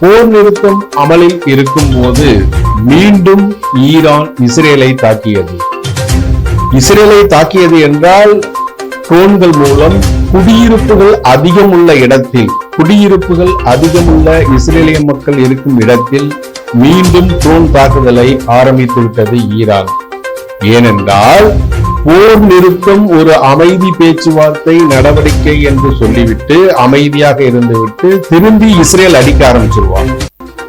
போர் நிறுத்தம் அமலில் இருக்கும் போது மீண்டும் ஈரான் இஸ்ரேலை தாக்கியது. இஸ்ரேலை தாக்கியது என்றால் ட்ரோன்கள் மூலம் குடியிருப்புகள் அதிகம் உள்ள இடத்தில் குடியிருப்புகள் அதிகம் உள்ள இஸ்ரேலிய மக்கள் இருக்கும் இடத்தில் மீண்டும் ட்ரோன் தாக்குதலை ஆரம்பித்து விட்டது ஈரான். ஏனென்றால் போர் நிறுத்தம் ஒரு அமைதி பேச்சுவார்த்தை நடவடிக்கை என்று சொல்லிவிட்டு அமைதியாக இருந்துவிட்டு திரும்பி இஸ்ரேல் அடிக்க ஆரம்பிச்சிருவாங்க.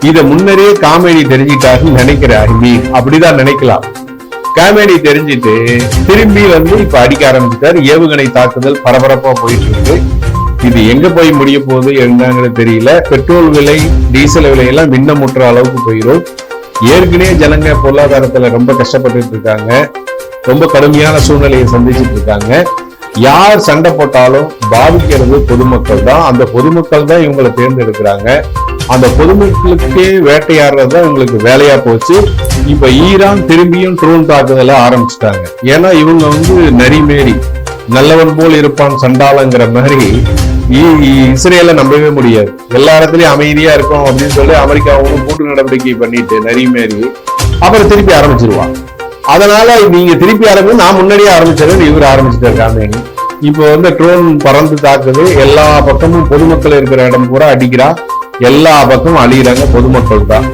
இத முன்னரே காமெடி தெரிஞ்சிட்டாருன்னு நினைக்கிறேன் I அப்படிதான் நினைக்கலாம். காமெடி தெரிஞ்சிட்டு திரும்பி வந்து இப்ப அடிக்க ஆரம்பிச்சிட்டாரு. ஏவுகணை தாக்குதல் பரபரப்பா போயிட்டு இருக்கு இது எங்க போய் முடிய போகுது என்னங்கிறது தெரியல. பெட்ரோல் விலை டீசல் விலை எல்லாம் மின்ன அளவுக்கு போயிடும் ஏற்கனவே ஜனங்க பொருளாதாரத்துல ரொம்ப கஷ்டப்பட்டு இருக்காங்க. ரொம்ப கடுமையான சூழ்நிலையை சந்திச்சுட்டு இருக்காங்க. யார் சண்டை போட்டாலும் பாதிக்கிறது பொதுமக்கள் தான். அந்த பொதுமக்கள் தான் இவங்களை தேர்ந்தெடுக்கிறாங்க. அந்த பொதுமக்களுக்கே வேட்டையாடுறது தான் இவங்களுக்கு வேலையா போச்சு. இப்ப ஈரான் திரும்பியும் ட்ரோன் தாக்குதல ஆரம்பிச்சிட்டாங்க. ஏன்னா இவங்க வந்து நரிமேரி நல்லவன் போல் இருப்பான் சண்டாளங்கிற மாதிரி இ- இஸ்ரேலை நம்பவே முடியாது. எல்லா இடத்துலயும் அமைதியா இருக்கும் அப்படின்னு சொல்லி அமெரிக்கா கூட்டு நடவடிக்கை பண்ணிட்டு நரிமேரி அப்புறம் திருப்பி ஆரம்பிச்சிருவான் அதனால நீங்க திருப்பி ஆரம்பிச்சு நான் முன்னாடியே ஆரம்பிச்சிருக்கேன் இவர் ஆரம்பிச்சிட்டாரு. காமேனி இப்போ வந்து ட்ரோன் பறந்து தாக்குது. எல்லா பக்கமும் பொதுமக்கள் இருக்கிற இடம் பூரா அடிக்கிறா. எல்லா பக்கமும் அழிகிறாங்க பொதுமக்கள் தான்.